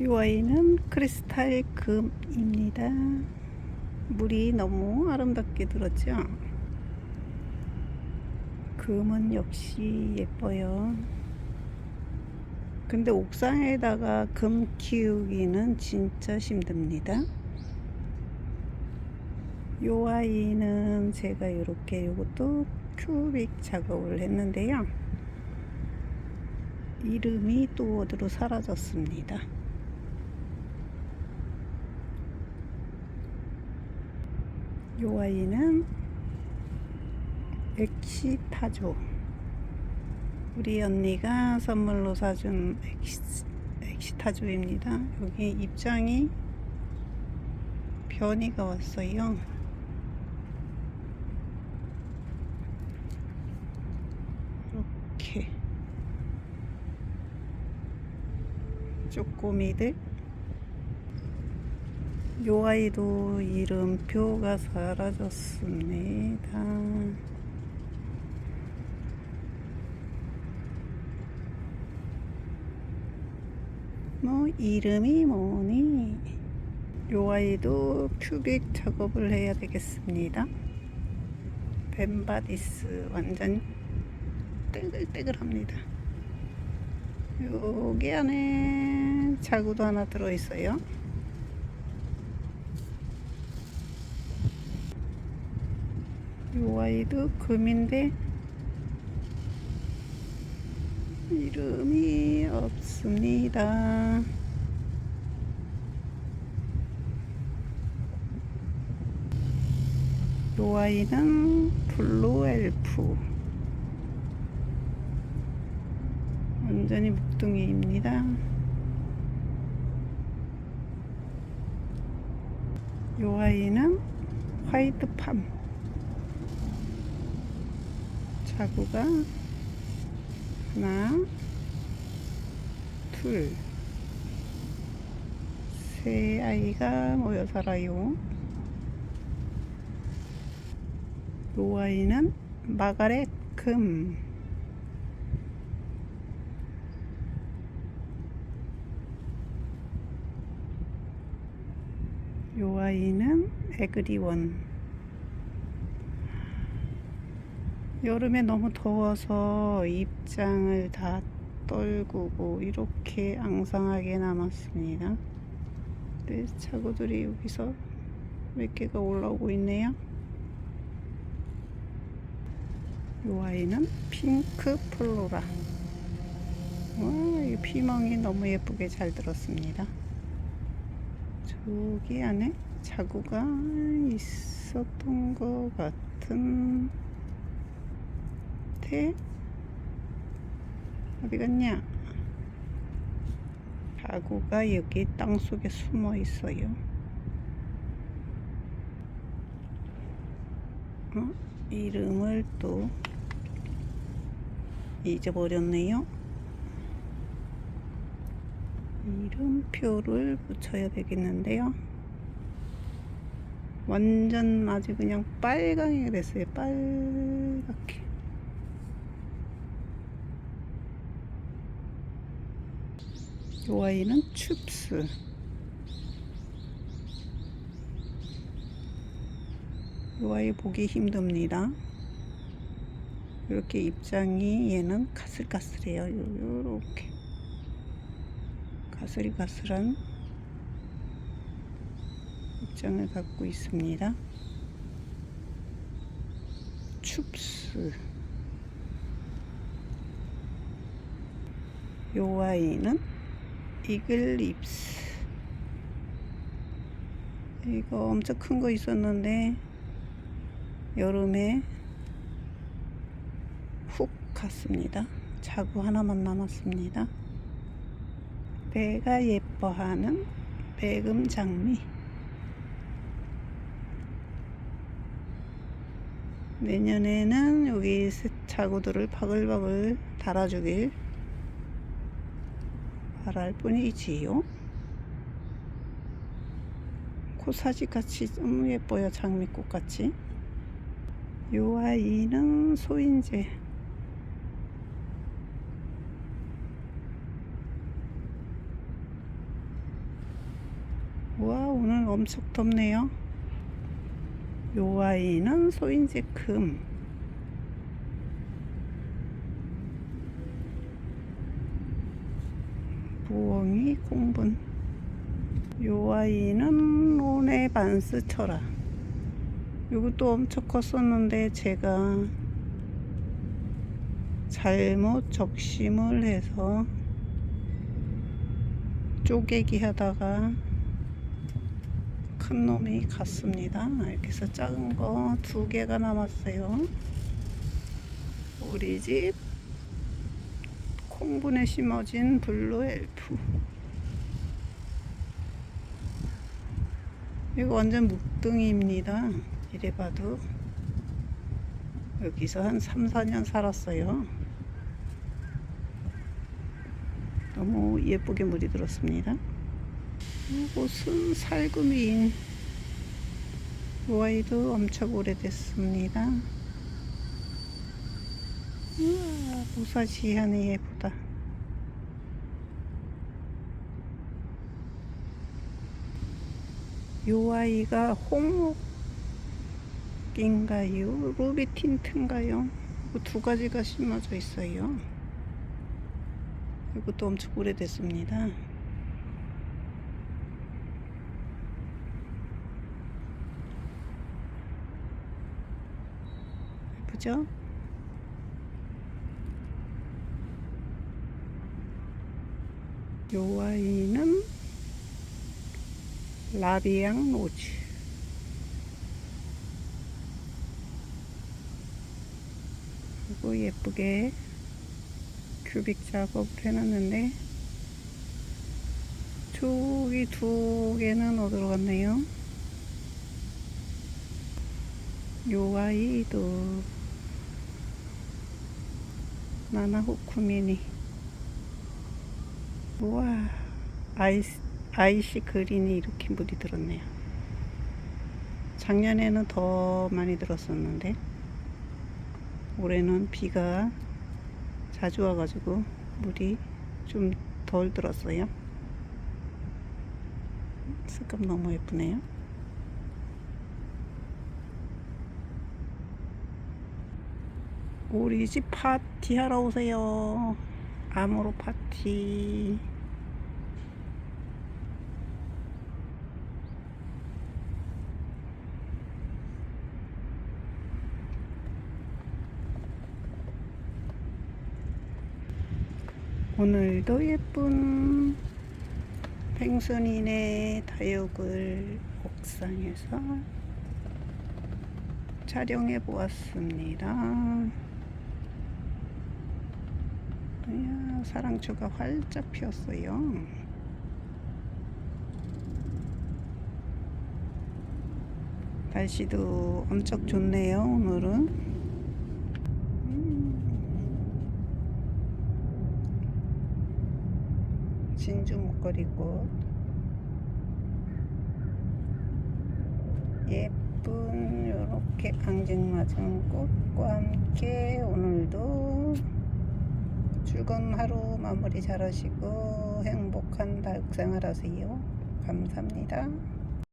이 아이는 크리스탈 금입니다. 물이 너무 아름답게 들었죠? 금은 역시 예뻐요. 근데 옥상에다가 금 키우기는 진짜 힘듭니다. 요 아이는 제가 이렇게 요것도 큐빅 작업을 했는데요. 이름이 또 어디로 사라졌습니다. 요 아이는 엑시타조 우리 언니가 선물로 사준 엑시, 엑시타조입니다. 여기 입장이 변이가 왔어요. 이렇게 쪼꼬미들 요 아이도 이름표가 사라졌습니다. 뭐 이름이 뭐니? 요 아이도 큐빅 작업을 해야 되겠습니다. 벤바디스 완전 떼글떼글합니다. 여기 안에 자구도 하나 들어있어요. 요 아이도 금인데 이름이 없습니다. 요 아이는 블루 엘프 완전히 묵둥이입니다. 요 아이는 화이트 팜 자구가 하나 둘 세 아이가 모여 살아요. 요 아이는 마가렛 금. 요 아이는 에그리원 여름에 너무 더워서 입장을 다 떨구고 이렇게 앙상하게 남았습니다. 네, 차고들이 여기서 몇 개가 올라오고 있네요. 이 아이는 핑크 플로라. 와, 이 피멍이 너무 예쁘게 잘 들었습니다. 저기 안에 자구가 있었던 것 같은 데 어디 갔냐? 자구가 여기 땅 속에 숨어 있어요. 어? 이름을 또 잊어버렸네요. 이름표를 붙여야 되겠는데요. 완전 아주 그냥 빨강이 됐어요. 빨갛게. 요 아이는 춥스. 요 아이 보기 힘듭니다. 이렇게 입장이 얘는 가슬가슬해요. 요렇게. 가슬이가슬한 입장을 갖고 있습니다. 춥스. 요 아이는 이글립스. 이거 엄청 큰 거 있었는데 여름에 훅 갔습니다. 자구 하나만 남았습니다. 내가 예뻐하는 배금 장미. 내년에는 여기 새 자구들을 바글바글 달아주길 바랄 뿐이지요. 코사지 같이 너무 예뻐요. 장미꽃 같이. 요 아이는 소인재. 와 오늘 엄청 덥네요. 요 아이는 소인제 금. 부엉이 공분. 요 아이는 로네반스 철아. 이것도 엄청 컸었는데 제가 잘못 적심을 해서 쪼개기 하다가 큰 놈이 갔습니다. 이렇게 해서 작은 거 두 개가 남았어요. 우리 집 콩분에 심어진 블루 엘프. 이거 완전 묵등입니다. 이래 봐도 여기서 한 3, 4년 살았어요. 너무 예쁘게 물이 들었습니다. 이곳은 살구미인 와이도 엄청 오래됐습니다. 우와, 무사시하네 예쁘다. 요 아이가 홍옥인가요? 루비 틴트인가요? 그두 가지가 심어져 있어요. 이것도 엄청 오래됐습니다. 예쁘죠? 요 아이는 라비앙 로즈. 그리고 예쁘게 큐빅 작업을 해놨는데 저기 두 개는 어디로 갔네요. 요 아이도 나나호쿠미니 우와 아이스, 아이시 그린이 이렇게 물이 들었네요. 작년에는 더 많이 들었었는데 올해는 비가 자주 와가지고 물이 좀 덜 들었어요. 색감 너무 예쁘네요. 우리 집 파티 하러 오세요. 암으로 파티. 오늘도 예쁜 펭순이네 다육을 옥상에서 촬영해 보았습니다. 이야, 사랑초가 활짝 피었어요. 날씨도 엄청 좋네요, 오늘은. 음. 진주 목걸이꽃. 예쁜 이렇게 앙증맞은 꽃과 함께 오늘도 즐거운 하루 마무리 잘 하시고 행복한 다육생활 하세요. 감사합니다.